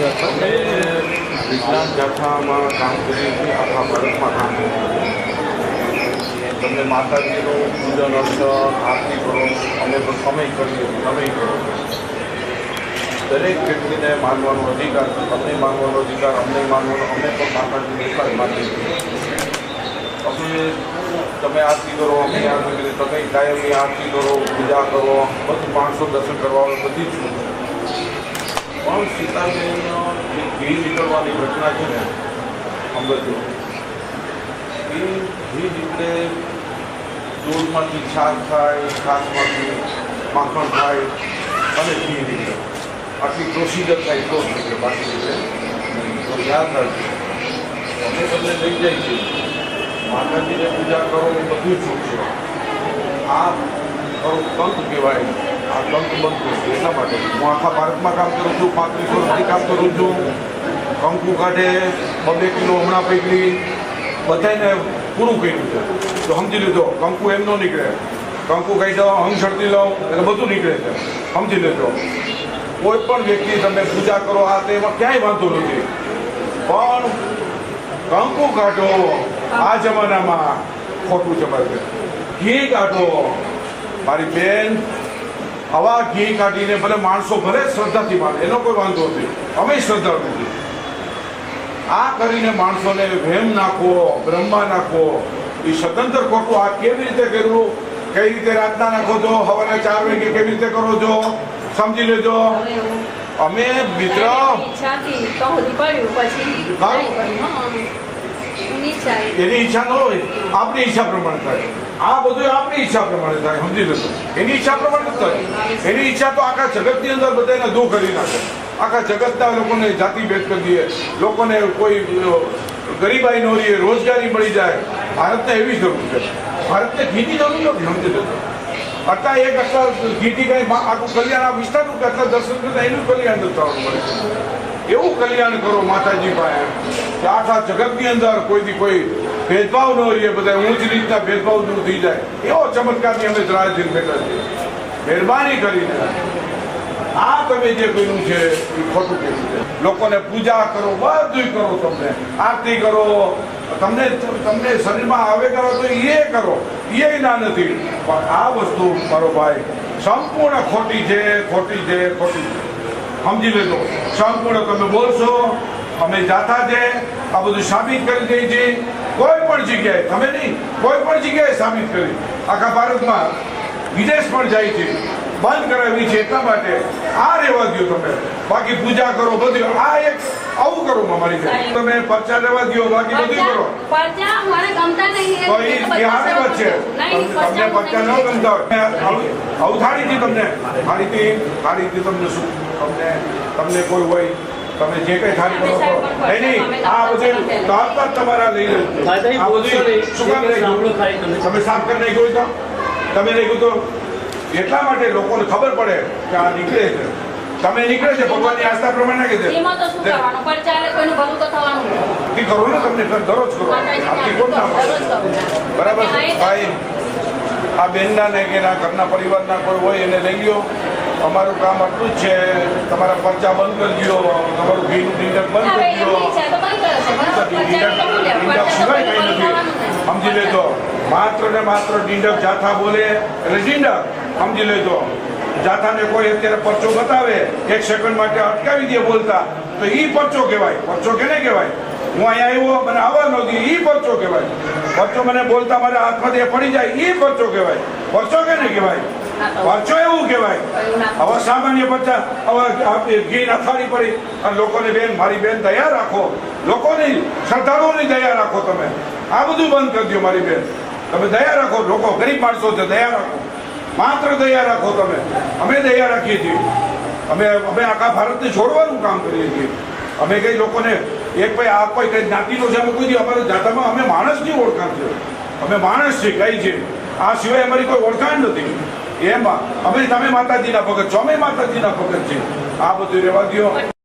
વિજ્ઞાન જાથામાં કામ કરીએ છીએ આખા ભારતમાં કામ છીએ તમને માતાજીનો પૂજન અર્થ આરતી કરો. અમે પણ સમય કરીએ તમે કરો. દરેક વ્યક્તિને માનવાનો અધિકાર છે. તમને માનવાનો અધિકાર, અમને માનવાનો, અમે પણ માતાજીને જ માનીએ અમે તમે આરતી કરો, અમે આરતી કરીએ. તમે કાયમની આરતી કરો, પૂજા કરો. બધું પાંચસો દર્શન કરવા બધી જ પણ સીતાબેનનો જે ઘી નીકળવાની ઘટના છે ને અંબરજો એ ઘી નીકળે, દૂધમાંથી છાશ થાય, છાશમાંથી માખણ થાય, અને ઘી નીકળે. આટલી પ્રોસિજર થાય તો નીકળે, બાકી નહીં. તો યાદ રાખજો. અમે તમને લઈ જાય છે. માતાજીને પૂજા કરો એ બધું છૂટ છે. આ કંક કહેવાય. આ કંક બનતું એટલા માટે. હું આખા ભારતમાં કામ કરું છું, પાંત્રીસ વર્ષથી કામ કરું છું. કંકુ કાઢે, બબે કિલો હમણાં પૈકી બધાને પૂરું કર્યું છે. તો સમજી લીધો કંકુ એમ ન નીકળે. કંકુ કાઢ્યો હંગ શરતી લઉં, એટલે બધું નીકળે છે. સમજી લેજો. કોઈ પણ વ્યક્તિ તમે પૂજા કરો, આ તેમાં ક્યાંય વાંધો નથી. પણ કંકુ કાઢો, આ જમાનામાં ખોટું જમાશે ઘી કાઢો. મારી બેન આવા ઘી કાઢીને ભલે માણસો ભલે શ્રદ્ધાથી માને એનો કોઈ વાંધો નથી. અમે શ્રદ્ધા નથી આ કરીને માણસોને વહેમ નાખો બ્રહ્મા નાખો. એ સ્વતંત્ર ખોટું આ કેવી રીતે કર્યું? કઈ રીતે રાતના નાખો છો? હવાના ચાર વાગે કેવી રીતે કરો છો? સમજી લેજો. અમે મિત્ર એની ઈચ્છા ન હોય આપણી ઈચ્છા પ્રમાણે થાય. આ બધું આપણી ઈચ્છા પ્રમાણે થાય, સમજી લેજો એની ઈચ્છા પ્રમાણે થાય. એની ઈચ્છા તો આખા જગતની અંદર બધાને દુઃખ કરી નાખે. આખા જગતના લોકોને જાતિ ભેદ કરી દઈએ. લોકોને કોઈ ગરીબાઈ ન રહીએ રોજગારી મળી જાય. ભારતને એવી જરૂર છે. ભારતને ઘીની જરૂર નથી, સમજી લેજો આટલા એક આટલા ઘીટી કઈ આખું કલ્યાણ આ વિસ્તારનું કે અત્યારે દર્શન કરતા એનું કલ્યાણ થવાનું મળે છે. એવું કલ્યાણ કરો માતાજી પાસે કે આખા જગતની અંદર કોઈથી કોઈ ભેદભાવ ન રહીએ બધા ઊંચ રીતના ભેદભાવ દૂર થઈ જાય. એવો ચમત્કારની અમે રાહ જોઈને બેઠા છીએ. મહેરબાની કરીને આ તમે જે કર્યું છે, એ ખોટું કર્યું છે. લોકોને પૂજા કરો બધું કરો તમને. આરતી કરો, તમને તમને શરીરમાં આવે કરો તો એ કરો. એ ના નથી. પણ આ વસ્તુ મારો ભાઈ સંપૂર્ણ ખોટી છે ખોટી છે ખોટી છે. સમજી લેજો. સંપૂર્ણ તમે બોલશો અમે જાતા છે આ બધું સાબિત કરી દઈએ છીએ કોઈ પણ જગ્યાએ તમે નહીં કોઈ પણ જગ્યાએ સાબિત કરી. આખા ભારતમાં વિદેશ પણ જાય છે. બંધ કરાવી છે એટલા માટે આ રહેવા દો તમે. બાકી પૂજા કરો બધું. આ એક આવું કરો મારી બેન. તમે પરચા લેવા દો બાકી બધું કરો. પરચા મને ગમતા નહીં તો એ બિહારની વચ્ચે નહીં, તમને પરચા ન ગમતા હોય. થાળીથી તમને. થાળીથી થાળીથી તમને શું? તમને તમને કોઈ હોય તમે જે કઈ થાળી કરો છો. નહીં નહીં આ બધું તરત જ તમારા લઈ લેવું આ બધું નહીં. શું કામ ખાલી? તમે. તમે સાફ કરી નાખ્યું હોય તો? તમે નાખ્યું તો? એટલા માટે લોકોને ખબર પડે કે આ નીકળે છે. તમે નીકળે છે ભગવાનની આસ્થા પ્રમાણે કે. આરતી કરો ને તમને દરરોજ કરો. આરતી કોણ ના બરાબર છે? આ ભાઈ આ બેનના ને કે એના ઘરના પરિવારના કોઈ હોય એને લઈ લ્યો. અમારું કામ આટલું જ છે તમારા પરચા બંધ કરી દો તમારું ઘીનું ડીલર બંધ કરી દો? ડીંડક સિવાય કંઈ નથી. સમજી લેજો. માત્ર ને માત્ર ડીંડક જાથા બોલે એટલે ડીંડક સમજી લેજો. જાથાને કોઈ અત્યારે પરચો બતાવે એક સેકન્ડ માટે અટકાવી દે બોલતા. તો ઈ પરચો કહેવાય. પરચો કેને કહેવાય? હું અહીંયા આવ્યો મને આવવા નહોતી ઈ પરચો કહેવાય. પરચો મને બોલતા મારા હાથમાંથી એ પડી જાય ઈ પરચો કહેવાય. પરચો કેને કહેવાય? પરચો એવું કહેવાય. હવે સામાન્ય બધા હવે ઘી અથાડી પડી અને લોકોને બેન, મારી બેન દયા રાખો. લોકોની શ્રદ્ધાળુઓની દયા રાખો તમે. આ બધું બંધ કરી દો મારી બેન. તમે દયા રાખો. લોકો ગરીબ માણસો છે દયા રાખો. માત્ર દયા રાખો તમે. અમે દયા રાખીએ છીએ. અમે અમે આખા ભારતને છોડવાનું કામ કરીએ છીએ. અમે કઈ લોકોને એક ભાઈ, આ કોઈ કઈ જ્ઞાતિનો છે, અમે કોઈ અમારા જાતામાં અમે માણસની ઓળખાણ છે. અમે માણસ છીએ, કઈ છે આ સિવાય અમારી કોઈ ઓળખાણ નથી. એમાં અમે તમે માતાજીના ભગત છો. અમે માતાજીના ભગત છીએ. આ બધું રહેવા દો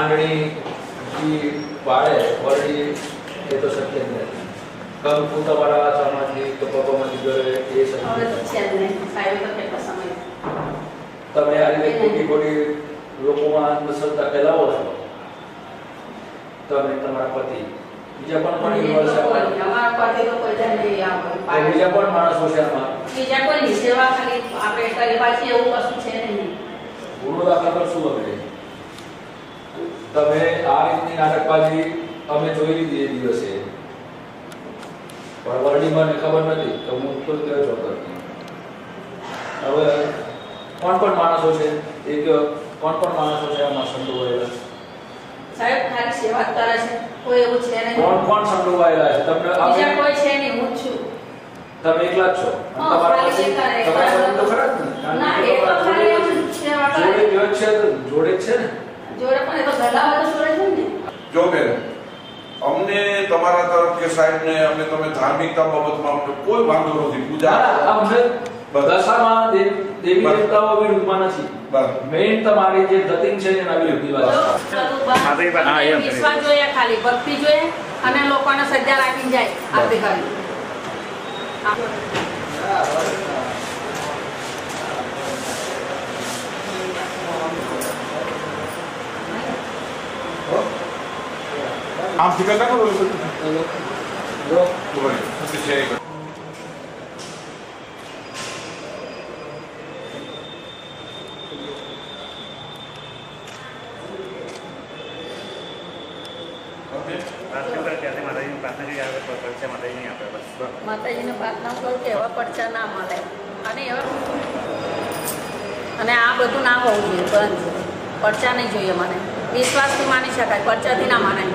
ઈ પાડે વળી એ તો શક્ય જ નથી તું તમારા આચામાંથી કે પપ્પામાંથી ઘરે એ શક્ય તમે આ રીતે ખોટી ખોટી લોકોમાં અંધશ્રદ્ધા ફેલાવો છો તમે તમારા પતિ. બીજા પણ ઘણી વર્ષ. બીજા પણ માણસો છે આમાં? બીજા કોઈ સેવા ખાલી આપણે કરી પાછી એવું કશું છે નહીં. ગુરુ દાખલા કરશું અમે. તમે આ રીતની નાટકબાજી અમે જોઈ લીધી એ દિવસે. પણ વર્ડી મને ખબર નથી તો હું ખુદ કયો છો હવે કોણ કોણ માણસો છે? એક કોણ કોણ માણસો છે આમાં સંડોવાયેલા? સાહેબ ખાલી સેવા કરે છે કોઈ એવું છે નહીં. કોણ કોણ સંડોવાયેલા છે? તમને બીજા કોઈ છે નહીં હું છું. તમે એકલા જ છો? તમારા. તમારા તો ખરા ને? એ તો ખાલી જોડે- છે જોડે છે ને? જોડે પણ એ તો ગલા બધું જોડે છે ને જો બેન અમને તમારા તરફ કે સાહેબને અમે તમે ધાર્મિકતા બાબતમાં અમને કોઈ વાંધો નથી પૂજા અમને દશામાં દેવી નથી મેઇન તમારી જે ધતિંગ છે એના વિરુદ્ધની વાત જો, છે. બધું બસ. હા, એમ. વિશ્વાસ જોઈએ ખાલી ભક્તિ જોઈએ અને લોકોને સજ્જા રાખીને જાય આપણી ઘરે આમ ફિકર ના કરો જો, છે માતાજીને પ્રાર્થના કરું કે એવા પડચા ના મળે. અને એવા અને આ બધું ના હોવું જોઈએ બંધ પડચા નહીં જોઈએ મને. વિશ્વાસથી માની શકાય પડચાથી ના માનાય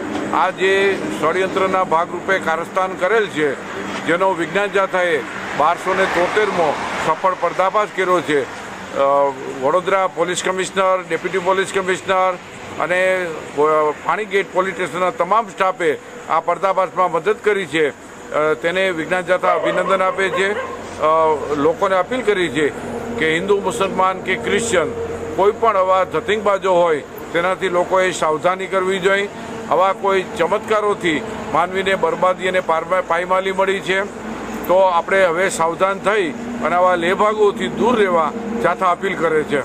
આ જે ષડયંત્રના ભાગરૂપે કારસ્તાન કરેલ છે જેનો વિજ્ઞાન જાથાએ બારસો ને તોતેરમો સફળ પર્દાફાશ કર્યો છે. Vadodara police commissioner deputy police commissioner અને અ, પાણીગેટ પોલીસ સ્ટેશનના તમામ સ્ટાફે આ પર્દાફાશમાં મદદ કરી છે. તેને વિજ્ઞાન જાથા અભિનંદન આપે છે. લોકોને અપીલ કરી છે કે હિન્દુ મુસલમાન કે ક્રિશ્ચન કોઈ પણ આવા ધતિંગબાજો હોય તેનાથી લોકોએ સાવધાની કરવી જોઈએ. આવા કોઈ ચમત્કારોથી માનવીને બરબાદી અને પાયમાલી મળી છે, તો આપણે હવે સાવધાન થઈ અને આવા લેભાગોથી દૂર રહેવા જાથા અપીલ કરે છે.